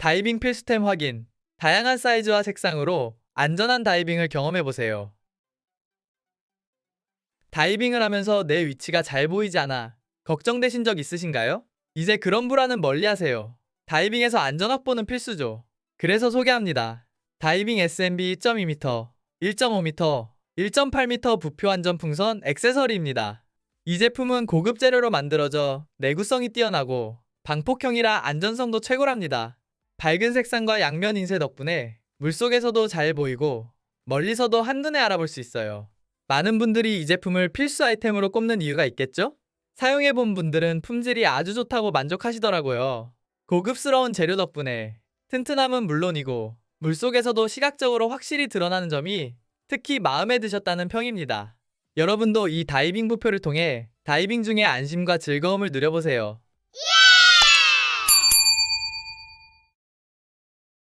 다이빙 필수템 확인. 다양한 사이즈와 색상으로 안전한 다이빙을 경험해보세요. 다이빙을 하면서 내 위치가 잘 보이지 않아 걱정되신 적 있으신가요? 이제 그런 불안은 멀리 하세요. 다이빙에서 안전 확보는 필수죠. 그래서 소개합니다. 다이빙 SMB 2.2m, 1.5m, 1.8m 부표 안전 풍선 액세서리입니다. 이 제품은 고급 재료로 만들어져 내구성이 뛰어나고 방폭형이라 안전성도 최고랍니다. 밝은 색상과 양면 인쇄 덕분에 물속에서도 잘 보이고 멀리서도 한눈에 알아볼 수 있어요. 많은 분들이 이 제품을 필수 아이템으로 꼽는 이유가 있겠죠? 사용해본 분들은 품질이 아주 좋다고 만족하시더라고요. 고급스러운 재료 덕분에 튼튼함은 물론이고 물속에서도 시각적으로 확실히 드러나는 점이 특히 마음에 드셨다는 평입니다. 여러분도 이 다이빙 부표를 통해 다이빙 중에 안심과 즐거움을 누려보세요.